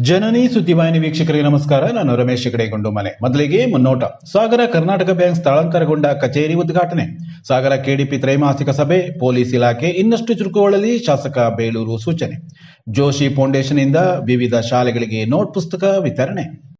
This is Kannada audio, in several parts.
ಜನನಿ ಸುದ್ದಿವಾಹಿನಿ ವೀಕ್ಷಕರಿಗೆ ನಮಸ್ಕಾರ. ನಾನು ರಮೇಶ್ ಕಡೆಗೊಂಡು ಮನೆ. ಮೊದಲಿಗೆ ಮುನ್ನೋಟ. ಸಾಗರ ಕರ್ನಾಟಕ ಬ್ಯಾಂಕ್ ಸ್ಥಳಾಂತರಗೊಂಡ ಕಚೇರಿ ಉದ್ಘಾಟನೆ. ಸಾಗರ ಕೆಡಿಪಿ ತ್ರೈಮಾಸಿಕ ಸಭೆ, ಪೊಲೀಸ್ ಇಲಾಖೆ ಇನ್ನಷ್ಟು ಚುರುಕುಗೊಳ್ಳಲಿ, ಶಾಸಕ ಬೇಲೂರು ಸೂಚನೆ. ಜೋಶಿ ಫೌಂಡೇಶನ್ ಇಂದ ವಿವಿಧ ಶಾಲೆಗಳಿಗೆ ನೋಟ್ ಪುಸ್ತಕ ವಿತರಣೆ.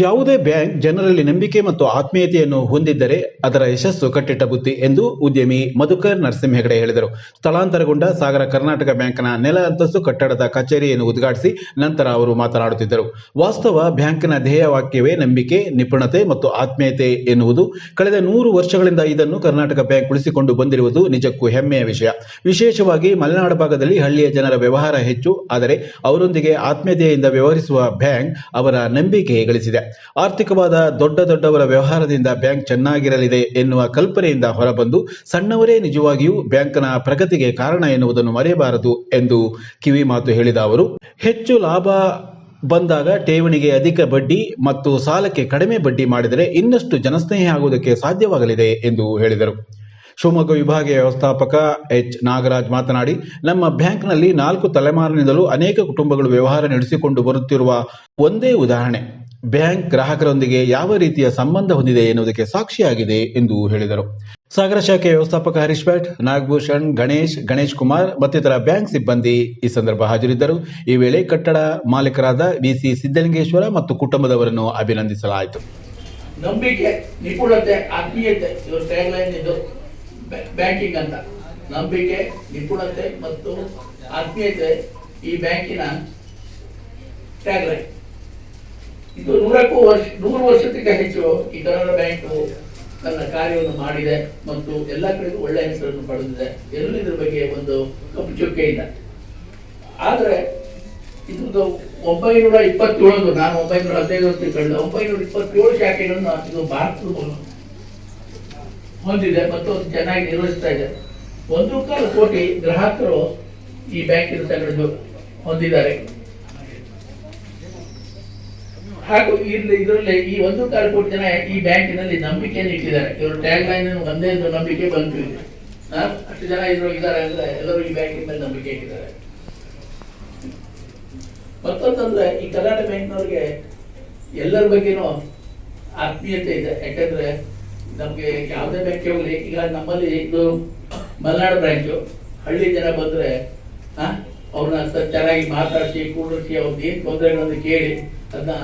ಯಾವುದೇ ಬ್ಯಾಂಕ್ ಜನರಲ್ಲಿ ನಂಬಿಕೆ ಮತ್ತು ಆತ್ಮೀಯತೆಯನ್ನು ಹೊಂದಿದ್ದರೆ ಅದರ ಯಶಸ್ಸು ಕಟ್ಟಿಟ್ಟ ಬುತ್ತಿ ಎಂದು ಉದ್ಯಮಿ ಮಧುಕರ್ ನರಸಿಂಹ ಹೆಗಡೆ ಹೇಳಿದರು. ಸ್ಥಳಾಂತರಗೊಂಡ ಸಾಗರ ಕರ್ನಾಟಕ ಬ್ಯಾಂಕ್ನ ನೆಲ ಅಂತಸ್ತು ಕಟ್ಟಡದ ಕಚೇರಿಯನ್ನು ಉದ್ಘಾಟಿಸಿ ನಂತರ ಅವರು ಮಾತನಾಡುತ್ತಿದ್ದರು. ವಾಸ್ತವ ಬ್ಯಾಂಕ್ನ ಧ್ಯೇಯವಾಕ್ಯವೇ ನಂಬಿಕೆ, ನಿಪುಣತೆ ಮತ್ತು ಆತ್ಮೀಯತೆ ಎನ್ನುವುದು. ಕಳೆದ ನೂರು ವರ್ಷಗಳಿಂದ ಇದನ್ನು ಕರ್ನಾಟಕ ಬ್ಯಾಂಕ್ ಉಳಿಸಿಕೊಂಡು ಬಂದಿರುವುದು ನಿಜಕ್ಕೂ ಹೆಮ್ಮೆಯ ವಿಷಯ. ವಿಶೇಷವಾಗಿ ಮಲೆನಾಡು ಭಾಗದಲ್ಲಿ ಹಳ್ಳಿಯ ಜನರ ವ್ಯವಹಾರ ಹೆಚ್ಚು, ಆದರೆ ಅವರೊಂದಿಗೆ ಆತ್ಮೀಯತೆಯಿಂದ ವ್ಯವಹರಿಸುವ ಬ್ಯಾಂಕ್ ಅವರ ನಂಬಿಕೆ ಗಳಿಸಿದೆ ಆರ್ಥಿಕವಾದ ದೊಡ್ಡ ದೊಡ್ಡವರ ವ್ಯವಹಾರದಿಂದ ಬ್ಯಾಂಕ್ ಚೆನ್ನಾಗಿರಲಿದೆ ಎನ್ನುವ ಕಲ್ಪನೆಯಿಂದ ಹೊರಬಂದು ಸಣ್ಣವರೇ ನಿಜವಾಗಿಯೂ ಬ್ಯಾಂಕ್ನ ಪ್ರಗತಿಗೆ ಕಾರಣ ಎನ್ನುವುದನ್ನು ಮರೆಯಬಾರದು ಎಂದು ಕಿವಿ ಮಾತು ಹೇಳಿದ ಅವರು. ಹೆಚ್ಚು ಲಾಭ ಬಂದಾಗ ಠೇವಣಿಗೆ ಅಧಿಕ ಬಡ್ಡಿ ಮತ್ತು ಸಾಲಕ್ಕೆ ಕಡಿಮೆ ಬಡ್ಡಿ ಮಾಡಿದರೆ ಇನ್ನಷ್ಟು ಜನಸ್ನೇಹಿ ಆಗುವುದಕ್ಕೆ ಸಾಧ್ಯವಾಗಲಿದೆ ಎಂದು ಹೇಳಿದರು. ಶಿವಮೊಗ್ಗ ವಿಭಾಗೀಯ ವ್ಯವಸ್ಥಾಪಕ ಎಚ್. ನಾಗರಾಜ್ ಮಾತನಾಡಿ, ನಮ್ಮ ಬ್ಯಾಂಕ್ನಲ್ಲಿ ನಾಲ್ಕು ತಲೆಮಾರಿನಿಂದಲೂ ಅನೇಕ ಕುಟುಂಬಗಳು ವ್ಯವಹಾರ ನಡೆಸಿಕೊಂಡು ಬರುತ್ತಿರುವ ಒಂದೇ ಉದಾಹರಣೆ. ಬ್ಯಾಂಕ್ ಗ್ರಾಹಕರೊಂದಿಗೆ ಯಾವ ರೀತಿಯ ಸಂಬಂಧ ಹೊಂದಿದೆ ಎನ್ನುವುದಕ್ಕೆ ಸಾಕ್ಷಿಯಾಗಿದೆ ಎಂದು ಹೇಳಿದರು. ಸಾಗರ ಶಾಖೆ ವ್ಯವಸ್ಥಾಪಕ ಹರೀಶ್ ಭಟ್, ನಾಗಭೂಷಣ್, ಗಣೇಶ್ ಗಣೇಶ್ ಕುಮಾರ್ ಮತ್ತಿತರ ಬ್ಯಾಂಕ್ ಸಿಬ್ಬಂದಿ ಈ ಸಂದರ್ಭ ಹಾಜರಿದ್ದರು. ಈ ವೇಳೆ ಕಟ್ಟಡ ಮಾಲೀಕರಾದ ಬಿಸಿ ಸಿದ್ದಲಿಂಗೇಶ್ವರ ಮತ್ತು ಕುಟುಂಬದವರನ್ನು ಅಭಿನಂದಿಸಲಾಯಿತು. ನಂಬಿಕೆ, ನಿಪುಣತೆ, ಆತ್ಮೀಯತೆ ಬ್ಯಾಂಕಿಂಗ್ ಅಂತ. ನಂಬಿಕೆ, ನಿಪುಣತೆ ಮತ್ತು ಆತ್ಮೀಯತೆ ಈ ಬ್ಯಾಂಕಿನ ಟ್ಯಾಗ್ಲೈನ್. ಇದು ನೂರಕ್ಕೂ ವರ್ಷ ನೂರು ವರ್ಷಕ್ಕಿಂತ ಹೆಚ್ಚು ಈ ಕನ್ನಡ ಬ್ಯಾಂಕು ತನ್ನ ಕಾರ್ಯವನ್ನು ಮಾಡಿದೆ ಮತ್ತು ಎಲ್ಲ ಕಡೆಗೂ ಒಳ್ಳೆ ಹೆಸರನ್ನು ಪಡೆದಿದೆ. ಎಲ್ಲೂ ಬಗ್ಗೆ ಒಂದು ಕಪ್ಪು ಚುಕ್ಕೆ ಇಲ್ಲ. ಆದರೆ ಇದು ಒಂಬೈನೂರ ಇಪ್ಪತ್ತೇಳು ನಾನು ಒಂಬೈನೂರ ಹದಿನೈದು ಅಂತ ಒಂಬೈನೂರ ಇಪ್ಪತ್ತೇಳು ಶಾಖೆಗಳನ್ನು ಇದು ಭಾರತದ ಹೊಂದಿದೆ ಮತ್ತು ಚೆನ್ನಾಗಿ ನಿರ್ವಹಿಸ್ತಾ ಇದೆ. ಒಂದು ಕಾಲು ಕೋಟಿ ಗ್ರಾಹಕರು ಈ ಬ್ಯಾಂಕಿನ ತಗೊಂಡು ಹೊಂದಿದ್ದಾರೆ. ಹಾಗೂ ಇಲ್ಲಿ ಇದರಲ್ಲಿ ಈ ಒಂದು ಕಾಲು ಕೋಟಿ ಜನ ಈ ಬ್ಯಾಂಕಿನಲ್ಲಿ ನಂಬಿಕೆಯನ್ನು ಇಟ್ಟಿದ್ದಾರೆ. ಇವರು ಟ್ಯಾಗ್ ಲೈನ್ ಒಂದೇ ಒಂದು ನಂಬಿಕೆ ಬಂತು ಅಷ್ಟು ಜನ ಇದ್ರು ಇದ್ದಾರೆ ಅಂದ್ರೆ ಎಲ್ಲರೂ ಈ ಬ್ಯಾಂಕಿನ ಮೇಲೆ ನಂಬಿಕೆ ಇಟ್ಟಿದ್ದಾರೆ. ಮತ್ತೊಂದಂದ್ರೆ ಈ ಕರ್ನಾಟಕ ಬ್ಯಾಂಕ್ನವ್ರಿಗೆ ಎಲ್ಲರ ಬಗ್ಗೆನೂ ಆತ್ಮೀಯತೆ ಇದೆ. ಯಾಕಂದ್ರೆ ನಮ್ಗೆ ಯಾವುದೇ ಬ್ಯಾಂಕ್ ಈಗ ನಮ್ಮಲ್ಲಿ ಇದು ಮಲೆನಾಡು ಬ್ರಾಂಚು ಹಳ್ಳಿ ಜನ ಬಂದ್ರೆ ಅವ್ರನ್ನ ಚೆನ್ನಾಗಿ ಮಾತಾಡಿಸಿ ಕೂಡಿಸಿ ಅವ್ರದ್ದು ಏನ್ ತೊಂದರೆಗಳನ್ನು ಕೇಳಿ ಅದನ್ನ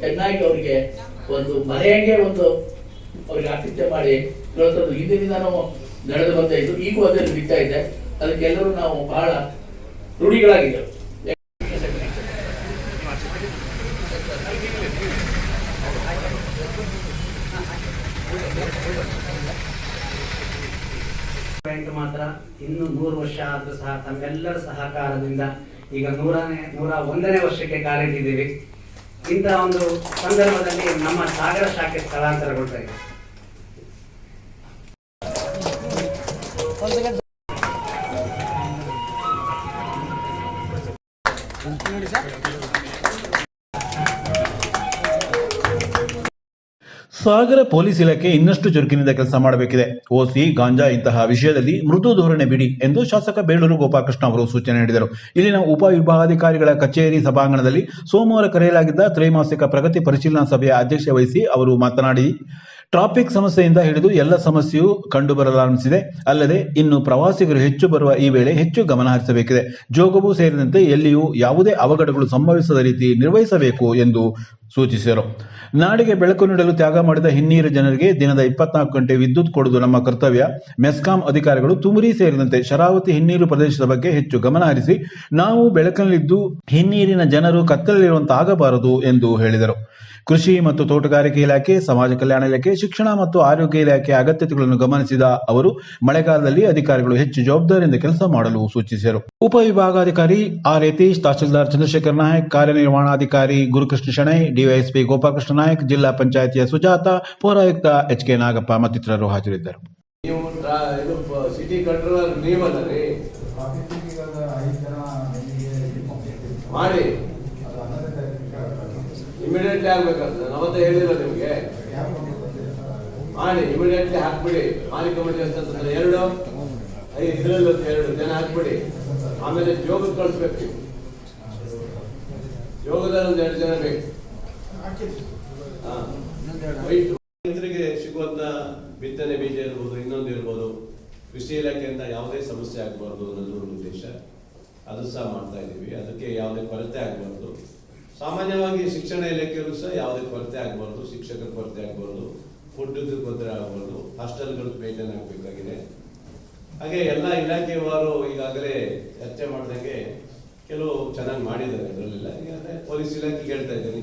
ಚೆನ್ನಾಗಿ ಅವ್ರಿಗೆ ಒಂದು ಮನೆಯಂಗೆ ಒಂದು ಅವ್ರಿಗೆ ಆತಿಥ್ಯ ಮಾಡಿ ಕಳಿಸೋದು. ಇದರಿಂದ ನಾವು ನಡೆದು ಬರ್ತಾ ಇದ್ದು ಈಗೂ ಅದರಲ್ಲಿ ನಡೀತಾ ಇದೆ. ಅದಕ್ಕೆಲ್ಲರೂ ನಾವು ಬಹಳ ರೂಢಿಗಳಾಗಿದ್ದೇವೆ. ಬ್ಯಾಂಕ್ ಮಾತ್ರ ಇನ್ನು ನೂರು ವರ್ಷ ಆದ್ರೂ ಸಹ ತಮ್ಮೆಲ್ಲರ ಸಹಕಾರದಿಂದ ಈಗ ನೂರನೇ, ನೂರ ಒಂದನೇ ವರ್ಷಕ್ಕೆ ಕಾಲಿಟ್ಟಿದ್ದೀವಿ. ಇಂತಹ ಒಂದು ಸಂದರ್ಭದಲ್ಲಿ ನಮ್ಮ ಸಾಗರ ಶಾಖೆ ಸ್ಥಳಾಂತರಗೊಳ್ತಾ ಇದೆ. ಸಾಗರ ಪೊಲೀಸ್ ಇಲಾಖೆ ಇನ್ನಷ್ಟು ಚುರುಕಿನಿಂದ ಕೆಲಸ ಮಾಡಬೇಕಿದೆ. ಓಸಿ, ಗಾಂಜಾ ಇಂತಹ ವಿಷಯದಲ್ಲಿ ಮೃದು ಧೋರಣೆ ಬಿಡಿ ಎಂದು ಶಾಸಕ ಬೇಳೂರು ಗೋಪಾಲಕೃಷ್ಣ ಅವರು ಸೂಚನೆ ನೀಡಿದರು. ಇಲ್ಲಿನ ಉಪವಿಭಾಗಾಧಿಕಾರಿಗಳ ಕಚೇರಿ ಸಭಾಂಗಣದಲ್ಲಿ ಸೋಮವಾರ ಕರೆಯಲಾಗಿದ್ದ ತ್ರೈಮಾಸಿಕ ಪ್ರಗತಿ ಪರಿಶೀಲನಾ ಸಭೆಯ ಅಧ್ಯಕ್ಷತೆ ವಹಿಸಿ ಅವರು ಮಾತನಾಡಿ ಟ್ರಾಫಿಕ್ ಸಮಸ್ಯೆಯಿಂದ ಹಿಡಿದು ಎಲ್ಲ ಸಮಸ್ಯೆಯೂ ಕಂಡುಬರಲಾರಂಭಿಸಿದೆ ಅಲ್ಲದೆ ಇನ್ನು ಪ್ರವಾಸಿಗರು ಹೆಚ್ಚು ಬರುವ ಈ ವೇಳೆ ಹೆಚ್ಚು ಗಮನ ಹರಿಸಬೇಕಿದೆ. ಜೋಗವು ಸೇರಿದಂತೆ ಎಲ್ಲಿಯೂ ಯಾವುದೇ ಅವಘಡಗಳು ಸಂಭವಿಸದ ರೀತಿ ನಿರ್ವಹಿಸಬೇಕು ಎಂದು ಸೂಚಿಸಿದರು. ನಾಡಿಗೆ ಬೆಳಕು ನೀಡಲು ತ್ಯಾಗ ಮಾಡಿದ ಹಿನ್ನೀರು ಜನರಿಗೆ ದಿನದ ಇಪ್ಪತ್ನಾಲ್ಕು ಗಂಟೆ ವಿದ್ಯುತ್ ಕೊಡುವುದು ನಮ್ಮ ಕರ್ತವ್ಯ. ಮೆಸ್ಕಾಂ ಅಧಿಕಾರಿಗಳು ತುಮರಿ ಸೇರಿದಂತೆ ಶರಾವತಿ ಹಿನ್ನೀರು ಪ್ರದೇಶದ ಬಗ್ಗೆ ಹೆಚ್ಚು ಗಮನ ಹರಿಸಿ, ನಾವು ಬೆಳಕಲ್ಲಿದ್ದು ಹಿನ್ನೀರಿನ ಜನರು ಕತ್ತಲಲ್ಲಿರುವಂತಾಗಬಾರದು ಎಂದು ಹೇಳಿದರು. ಕೃಷಿ ಮತ್ತು ತೋಟಗಾರಿಕೆ ಇಲಾಖೆ ಸಮಾಜ ಕಲ್ಯಾಣ ಇಲಾಖೆ ಶಿಕ್ಷಣ ಮತ್ತು ಆರೋಗ್ಯ ಇಲಾಖೆ ಅಗತ್ಯತೆಗಳನ್ನು ಗಮನಿಸಿದ ಅವರು ಮಳೆಗಾಲದಲ್ಲಿ ಅಧಿಕಾರಿಗಳು ಹೆಚ್ಚು ಜವಾಬ್ದಾರಿಯಿಂದ ಕೆಲಸ ಮಾಡಲು ಸೂಚಿಸಿದರು. ಉಪವಿಭಾಗಾಧಿಕಾರಿ ಆರ್. ಯತೀಶ್ ತಹಸೀಲ್ದಾರ್ ಚಂದ್ರಶೇಖರ್ ನಾಯಕ್ ಕಾರ್ಯನಿರ್ವಹಣಾಧಿಕಾರಿ ಗುರುಕೃಷ್ಣ ಶೆಣೈ ಡಿವೈಎಸ್ಪಿ ಗೋಪಾಲಕೃಷ್ಣ ನಾಯಕ್ ಜಿಲ್ಲಾ ಪಂಚಾಯಿತಿಯ ಸುಜಾತ ಪೌರಾಯುಕ್ತ ಎಚ್ ಕೆ ನಾಗಪ್ಪ ಮತ್ತಿತರರು ಹಾಜರಿದ್ದರು. ಮಾಡಿ. ಇಮಿಡಿಯೇಟ್ಲಿ ಆಗ್ಬೇಕಂತ. ನಾವತ್ತ ಹೇಳಿಲ್ಲ ನಿಮ್ಗೆ. ಮಾಡಿ ಇಮಿಡಿಯೇಟ್ಲಿ ಹಾಕ್ಬಿಡಿ. ಮಾಲಿ ಮಂಡಳಿ ಅಂತಂದ್ರೆ ಎರಡು, ಐದು ಇದರಲ್ಲಿ ಎರಡು ಜನ ಹಾಕ್ಬಿಡಿ. ಆಮೇಲೆ ಜೋಗ ಕಳಿಸ್ಬೇಕು ನೀವು. ಯೋಗದಲ್ಲಿ ಎರಡು ಜನ ಬೇಕು. ರೈತರಿಗೆ ಸಿಗುವಂತ ಬಿತ್ತನೆ ಬೀಜ ಇರ್ಬೋದು, ಇನ್ನೊಂದು ಇರ್ಬೋದು, ಕೃಷಿ ಇಲಾಖೆಯಿಂದ ಯಾವುದೇ ಸಮಸ್ಯೆ ಆಗಬಾರ್ದು ಅನ್ನೋದು ಒಂದು ಉದ್ದೇಶ. ಅದು ಸಹ ಮಾಡ್ತಾ ಇದ್ದೀವಿ. ಅದಕ್ಕೆ ಯಾವುದೇ ಕೊರತೆ ಆಗಬಾರ್ದು. ಸಾಮಾನ್ಯವಾಗಿ ಶಿಕ್ಷಣ ಇಲಾಖೆಯಲ್ಲೂ ಸಹ ಯಾವುದೇ ಕೊರತೆ ಆಗಬಾರ್ದು, ಶಿಕ್ಷಕರ ಕೊರತೆ ಆಗಬಾರ್ದು ಫುಡ್ ಕೊರತೆ ಆಗಬಾರ್ದು ಹಾಸ್ಟೆಲ್ಗಳು ಮೇಂಟೈನ್ ಆಗಬೇಕಾಗಿದೆ. ಹಾಗೆ ಎಲ್ಲ ಇಲಾಖೆಯವರು ಈಗಾಗಲೇ ಚರ್ಚೆ ಮಾಡಿದಂಗೆ ಕೆಲವು ಚೆನ್ನಾಗಿ ಮಾಡಿದ್ದಾರೆ ಅದರಲ್ಲೆಲ್ಲ. ಈಗಾಗಲೇ ಪೊಲೀಸ್ ಇಲಾಖೆ ಹೇಳ್ತಾ ಇದ್ದೀನಿ,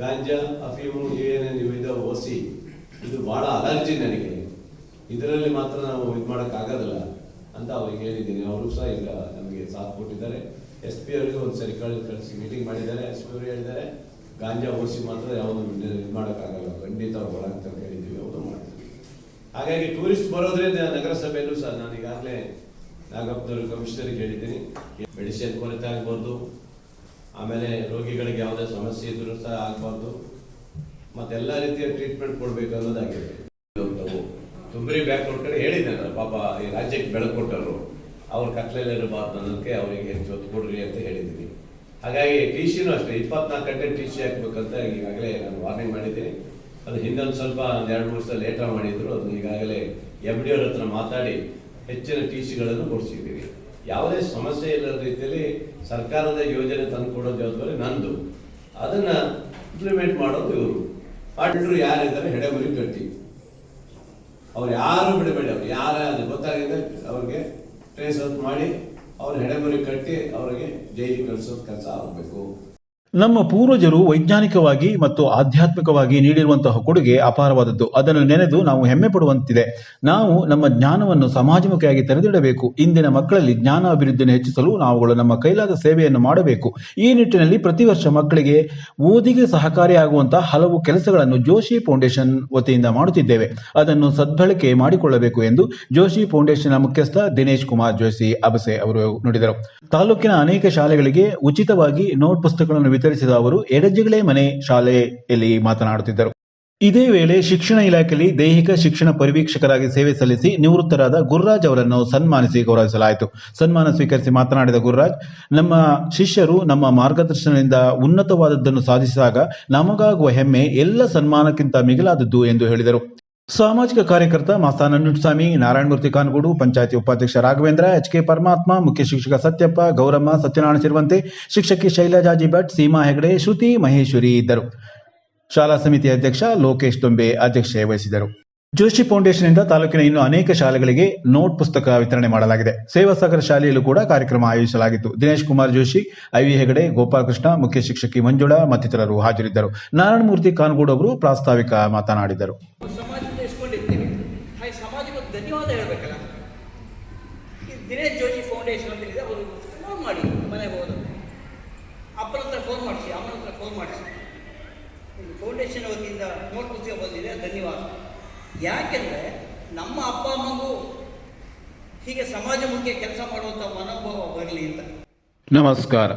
ಗಾಂಜಾ, ಅಫೀಮು, ಏನೇನು ಇವಿದೆ ಓಸಿ, ಇದು ಭಾಳ ಅಲರ್ಜಿ ನನಗೆ. ಇದರಲ್ಲಿ ಮಾತ್ರ ನಾವು ಇದು ಮಾಡೋಕ್ಕಾಗೋದಿಲ್ಲ ಅಂತ ಅವ್ರಿಗೆ ಹೇಳಿದ್ದೀನಿ. ಅವರು ಸಹ ಈಗ ನಮಗೆ ಸಾಥ್ ಕೊಟ್ಟಿದ್ದಾರೆ. ಎಸ್ ಪಿ ಅವರಿಗೆ ಒಂದು ಸರಿ ಕಳೆದು ಕಳಿಸಿ ಮೀಟಿಂಗ್ ಮಾಡಿದ್ದಾರೆ ಎಸ್ ಪಿ ಅವರು ಹೇಳಿದ್ದಾರೆ, ಗಾಂಜಾ ಓಡಿಸಿ ಮಾತ್ರ ಯಾವುದು ಇದು ಮಾಡೋಕ್ಕಾಗಲ್ಲ, ಖಂಡಿತ ಅವ್ರು ಒಳಗೆ ಹೇಳಿದ್ದೀವಿ, ಅವರು ಮಾಡ್ತೀವಿ ಹಾಗಾಗಿ ಟೂರಿಸ್ಟ್ ಬರೋದ್ರಿಂದ ನಗರಸಭೆಯಲ್ಲೂ ಸರ್ ನಾನು ಈಗಾಗಲೇ ನಾಗಪ್ಪನವರು ಕಮಿಷನರ್ಗೆ ಹೇಳಿದ್ದೀನಿ ಮೆಡಿಸಿನ್ ಕೊರತೆ ಆಗ್ಬಾರ್ದು, ಆಮೇಲೆ ರೋಗಿಗಳಿಗೆ ಯಾವುದೇ ಸಮಸ್ಯೆ ಇದ್ರೂ ಸಹ ಆಗಬಾರ್ದು ಮತ್ತೆಲ್ಲ ರೀತಿಯ ಟ್ರೀಟ್ಮೆಂಟ್ ಕೊಡಬೇಕು ಅನ್ನೋದಾಗಿದೆ ತುಂಬರಿ ಬ್ಯಾಕ್ ಕಡೆ ಹೇಳಿದ್ದೆ ಪಾಪ ಈ ರಾಜ್ಯಕ್ಕೆ ಬೆಳಕು ಕೊಟ್ಟರು ಅವ್ರ ಕತ್ಲೆಯಲ್ಲಿ ಇರಬಾರ್ದು ಅನ್ನೋದಕ್ಕೆ ಅವರಿಗೆ ಹೆಚ್ಚು ಒತ್ತು ಕೊಡ್ರಿ ಅಂತ ಹೇಳಿದ್ದೀನಿ. ಹಾಗಾಗಿ ಟಿ ಸಿನೂ ಅಷ್ಟೇ, ಇಪ್ಪತ್ನಾಲ್ಕು ಗಂಟೆ ಟಿ ಸಿ ಹಾಕ್ಬೇಕಂತ ಈಗಾಗಲೇ ನಾನು ವಾರ್ನಿಂಗ್ ಮಾಡಿದ್ದೀನಿ. ಅದು ಹಿಂದೊಂದು ಸ್ವಲ್ಪ ಒಂದು ಎರಡು ಮೂರು ಸಲ ಲೇಟಾಗಿ ಮಾಡಿದ್ರು, ಅದನ್ನ ಈಗಾಗಲೇ ಎಂ ಡಿ ಅವ್ರ ಹತ್ರ ಮಾತಾಡಿ ಹೆಚ್ಚಿನ ಟಿ ಸಿಗಳನ್ನು ಕೊಡಿಸಿದ್ದೀವಿ. ಯಾವುದೇ ಸಮಸ್ಯೆ ಇಲ್ಲದ ರೀತಿಯಲ್ಲಿ ಸರ್ಕಾರದ ಯೋಜನೆ ತಂದು ಕೊಡೋ ಜವಾಬ್ದಾರಿ ನಂದು. ಅದನ್ನು ಇಂಪ್ಲಿಮೆಂಟ್ ಮಾಡೋದು ಇವರು. ಮಾಡಿದ್ರು ಯಾರಿದ್ದಾರೆ ಹೆಡೆಮುರಿ ಕಟ್ಟಿ ಅವ್ರು ಯಾರು ಬಿಡಬೇಡಿ, ಅವ್ರು ಯಾರು ಅದು ಗೊತ್ತಾಗಿದೆ ಅವ್ರಿಗೆ ಟ್ರೇಸ್ ಔಟ್ ಮಾಡಿ ಅವ್ರ ಹೆಡೆಬರಿ ಕಟ್ಟಿ ಅವರಿಗೆ ಜೈಲಿಗೆ ಕಳಿಸೋ ಕೆಲಸ ಆಗಬೇಕು. ನಮ್ಮ ಪೂರ್ವಜರು ವೈಜ್ಞಾನಿಕವಾಗಿ ಮತ್ತು ಆಧ್ಯಾತ್ಮಿಕವಾಗಿ ನೀಡಿರುವಂತಹ ಕೊಡುಗೆ ಅಪಾರವಾದದ್ದು. ಅದನ್ನು ನೆನೆದು ನಾವು ಹೆಮ್ಮೆ ಪಡುವಂತಿದೆ. ನಾವು ನಮ್ಮ ಜ್ಞಾನವನ್ನು ಸಮಾಜಮುಖಿಯಾಗಿ ತೆರೆದಿಡಬೇಕು. ಇಂದಿನ ಮಕ್ಕಳಲ್ಲಿ ಜ್ಞಾನ ಅಭಿವೃದ್ಧಿಯನ್ನು ಹೆಚ್ಚಿಸಲು ನಾವುಗಳು ನಮ್ಮ ಕೈಲಾದ ಸೇವೆಯನ್ನು ಮಾಡಬೇಕು. ಈ ನಿಟ್ಟಿನಲ್ಲಿ ಪ್ರತಿ ವರ್ಷ ಮಕ್ಕಳಿಗೆ ಓದಿಗೆ ಸಹಕಾರಿಯಾಗುವಂತಹ ಹಲವು ಕೆಲಸಗಳನ್ನು ಜೋಶಿ ಫೌಂಡೇಶನ್ ವತಿಯಿಂದ ಮಾಡುತ್ತಿದ್ದೇವೆ. ಅದನ್ನು ಸದ್ಬಳಕೆ ಮಾಡಿಕೊಳ್ಳಬೇಕು ಎಂದು ಜೋಶಿ ಫೌಂಡೇಶನ್ ಮುಖ್ಯಸ್ಥ ದಿನೇಶ್ ಕುಮಾರ್ ಜೋಶಿ ಅಬಸೆ ಅವರು ನುಡಿದರು. ತಾಲೂಕಿನ ಅನೇಕ ಶಾಲೆಗಳಿಗೆ ಉಚಿತವಾಗಿ ನೋಟ್ ಪುಸ್ತಕಗಳನ್ನು ವಿತರಿಸಿದ ಅವರು ಎಡಜ್ಜಿಗಳೇ ಮನೆ ಶಾಲೆಯಲ್ಲಿ ಮಾತನಾಡುತ್ತಿದ್ದರು. ಇದೇ ವೇಳೆ ಶಿಕ್ಷಣ ಇಲಾಖೆಯಲ್ಲಿ ದೈಹಿಕ ಶಿಕ್ಷಣ ಪರಿವೀಕ್ಷಕರಾಗಿ ಸೇವೆ ಸಲ್ಲಿಸಿ ನಿವೃತ್ತರಾದ ಗುರುರಾಜ್ ಅವರನ್ನು ಸನ್ಮಾನಿಸಿ ಗೌರವಿಸಲಾಯಿತು. ಸನ್ಮಾನ ಸ್ವೀಕರಿಸಿ ಮಾತನಾಡಿದ ಗುರುರಾಜ್, ನಮ್ಮ ಶಿಷ್ಯರು ನಮ್ಮ ಮಾರ್ಗದರ್ಶನದಿಂದ ಉನ್ನತವಾದದ್ದನ್ನು ಸಾಧಿಸಿದಾಗ ನಮಗಾಗುವ ಹೆಮ್ಮೆ ಎಲ್ಲ ಸನ್ಮಾನಕ್ಕಿಂತ ಮಿಗಿಲಾದದ್ದು ಎಂದು ಹೇಳಿದರು. ಸಾಮಾಜಿಕ ಕಾರ್ಯಕರ್ತ ಮಾಸ್ತಾ ನಂಜುಂಡಸ್ವಾಮಿ ನಾರಾಯಣಮೂರ್ತಿ ಕಾನಗೋಡು, ಪಂಚಾಯತಿ ಉಪಾಧ್ಯಕ್ಷ ರಾಘವೇಂದ್ರ ಎಚ್ ಕೆ ಪರಮಾತ್ಮ, ಮುಖ್ಯ ಶಿಕ್ಷಕ ಸತ್ಯಪ್ಪ, ಗೌರಮ್ಮ, ಸತ್ಯನಾರಾಯಣ ಸೇರಿದಂತೆ ಶಿಕ್ಷಕಿ ಶೈಲಜಾಜಿ ಭಟ್, ಸೀಮಾ ಹೆಗಡೆ, ಶ್ರುತಿ ಮಹೇಶ್ವರಿ ಇದ್ದರು. ಶಾಲಾ ಸಮಿತಿ ಅಧ್ಯಕ್ಷ ಲೋಕೇಶ್ ದೊಂಬೆ ಅಧ್ಯಕ್ಷತೆ ವಹಿಸಿದರು ಜೋಶಿ ಫೌಂಡೇಶನ್ ಇಂದ ತಾಲೂಕಿನ ಇನ್ನು ಅನೇಕ ಶಾಲೆಗಳಿಗೆ ನೋಟ್ ಪುಸ್ತಕ ವಿತರಣೆ ಮಾಡಲಾಗಿದೆ. ಸೇವಾ ಸಾಗರ ಶಾಲೆಯಲ್ಲೂ ಕೂಡ ಕಾರ್ಯಕ್ರಮ ಆಯೋಜಿಸಲಾಗಿತ್ತು. ದಿನೇಶ್ ಕುಮಾರ್ ಜೋಶಿ ಐವಿ ಹೆಗಡೆ, ಗೋಪಾಲಕೃಷ್ಣ, ಮುಖ್ಯ ಶಿಕ್ಷಕಿ ಮಂಜುಳಾ ಮತ್ತಿತರರು ಹಾಜರಿದ್ದರು. ನಾರಾಯಣಮೂರ್ತಿ ಕಾನಗೋಡು ಅವರು ಪ್ರಾಸ್ತಾವಿಕ ಮಾತನಾಡಿದರು ಸಮಾಜದಿಂದ ಇಸ್ಕೊಂಡಿರ್ತೀವಿ ಹಾಗೆ ಸಮಾಜಕ್ಕೆ ಒಂದು ಧನ್ಯವಾದ ಹೇಳಬೇಕಲ್ಲ ಈ ದಿನೇಶ್ ಜೋಶಿ ಫೌಂಡೇಶನ್ ಅಂತ ಇದೆ ಅವರು ಫೋನ್ ಮಾಡಿ ಮನೆಗೆ ಹೋಗೋದು ಅಪ್ಪನ ಹತ್ರ ಫೋನ್ ಮಾಡಿಸಿ ಅಮ್ಮನ ಹತ್ರ ಫೋನ್ ಮಾಡಿಸಿ. ಫೌಂಡೇಶನ್ ವತಿಯಿಂದ ನೋಟ್ ಪುಸ್ತಕ ಬಂದಿದೆ, ಧನ್ಯವಾದ. ಯಾಕೆಂದರೆ ನಮ್ಮ ಅಪ್ಪ, ಅಮ್ಮಗೂ ಹೀಗೆ ಸಮಾಜಮುಖಿ ಕೆಲಸ ಮಾಡುವಂಥ ಮನೋಭಾವ ಬರಲಿ ಅಂತ. ನಮಸ್ಕಾರ.